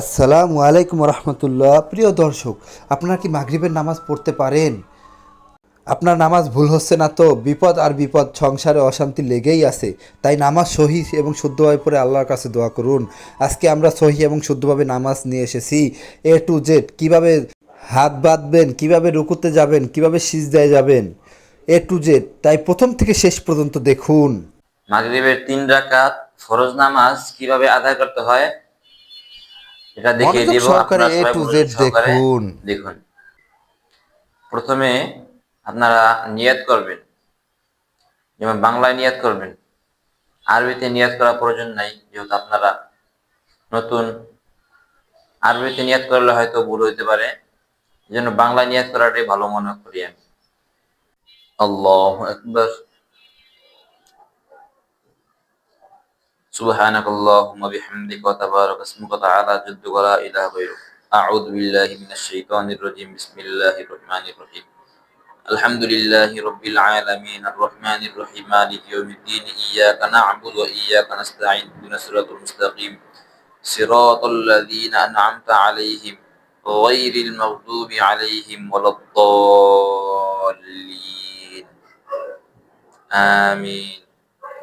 আসসালামু আলাইকুম রহমতুল্লাহ। প্রিয় দর্শক, আপনারা কি মাগরিবের নামাজ পড়তে পারেন? আপনার নামাজ ভুল হচ্ছে না তো? বিপদ আর বিপদ সংসারে অশান্তি লেগেই আছে। তাই নামাজ সহি এবং শুদ্ধভাবে পড়ে আল্লাহর কাছে দোয়া করুন। আজকে আমরা সহি এবং শুদ্ধভাবে নামাজ নিয়ে এসেছি। এ টু জেড, কীভাবে হাত বাঁধবেন, কীভাবে রুকুতে যাবেন, কীভাবে সিজদায় যাবেন? এ টু জেড, তাই প্রথম থেকে শেষ পর্যন্ত দেখুন। মাগরিবের তিন রাকাত ফরজ নামাজ কীভাবে আদায় করতে হয়? এটা দেখিয়ে দিব সহকারে দেখুন। দেখুন। প্রথমে আপনারা নিয়াত করবেন। যেমন বাংলায় নিয়াত করবেন। আরবিতে নিয়াত করার প্রয়োজন নাই যেহেতু আপনারা নতুন। আরবিতে নিয়াত করলে হয়তো ভুল হইতে পারে। এই জন্য বাংলায় নিয়াত করাটাই ভালো মনে করি আমি। আল্লাহ একবার سبحانك اللهم وبحمدك وتبارك اسمك وتعالى جدك ولا إله غيرك. أعوذ بالله من الشيطان الرجيم. بسم الله الرحمن الرحيم. الحمد لله رب العالمين. الرحمن الرحيم. مالك يوم الدين. إياك نعبد وإياك نستعين. اهدنا الصراط المستقيم. صراط الذين أنعمت عليهم غير المغضوب عليهم ولا الضالين. آمين.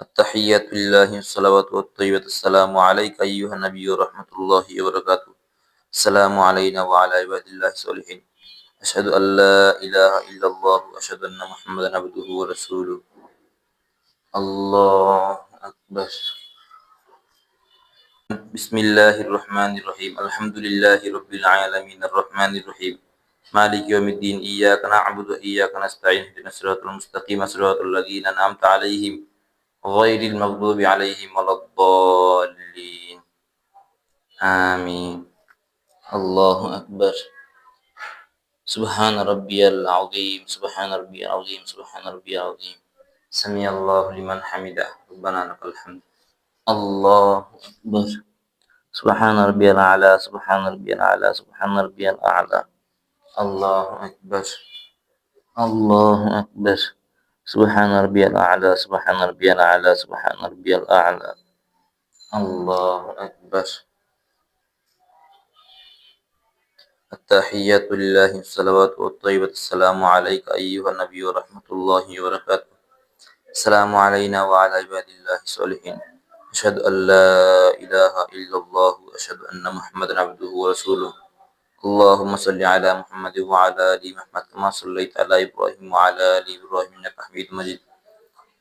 التحيات لله الصلوات والطيبة. السلام عليك أيها النبي ورحمة الله وبركاته. السلام علينا وعلى عباد الله الصالحين. أشهد أن لا إله إلا الله وأشهد أن محمدا عبده ورسوله. الله أكبر. بسم الله الرحمن الرحيم. الحمد لله رب العالمين. الرحمن الرحيم. مالك يوم الدين. إياك نعبد وإياك نستعين. اهدنا الصراط المستقيم. صراط الذين أنعمت عليهم. غير المغضوب عليهم ولا الضالين. آمين. الله أكبر. سبحان ربي العظيم سبحان ربي العظيم سبحان ربي العظيم. سمي الله لمن حمده. ربنا لك الحمد. الله أكبر. سبحان ربي الأعلى سبحان ربي الأعلى سبحان ربي الأعلى. الله أكبر. الله أكبر. سبحان ربي الأعلى سبحان ربي الأعلى سبحان ربي الأعلى. الله أكبر. التحيات لله الصلوات والطيبة. السلام عليك أيها النبي ورحمة الله وبركاته. السلام علينا وعلى عباد الله الصالحين. أشهد أن لا إله إلا الله وأشهد أن محمدا عبده ورسوله. اللهم صل على محمد وعلى آل محمد كما صليت على إبراهيم وعلى آل إبراهيم إنك حميد مجيد.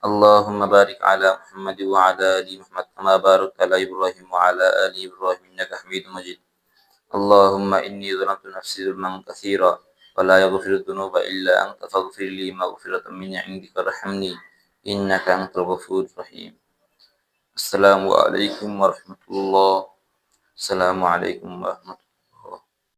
اللهم بارك على محمد وعلى آل محمد كما باركت على إبراهيم وعلى آل إبراهيم إنك حميد مجيد. اللهم إني ظلمت نفسي ظلما كثيرا ولا يغفر الذنوب إلا أنت فاغفر لي مغفرة من عندك وارحمني إنك أنت الغفور الرحيم. السلام عليكم ورحمة الله. السلام عليكم ورحمة الله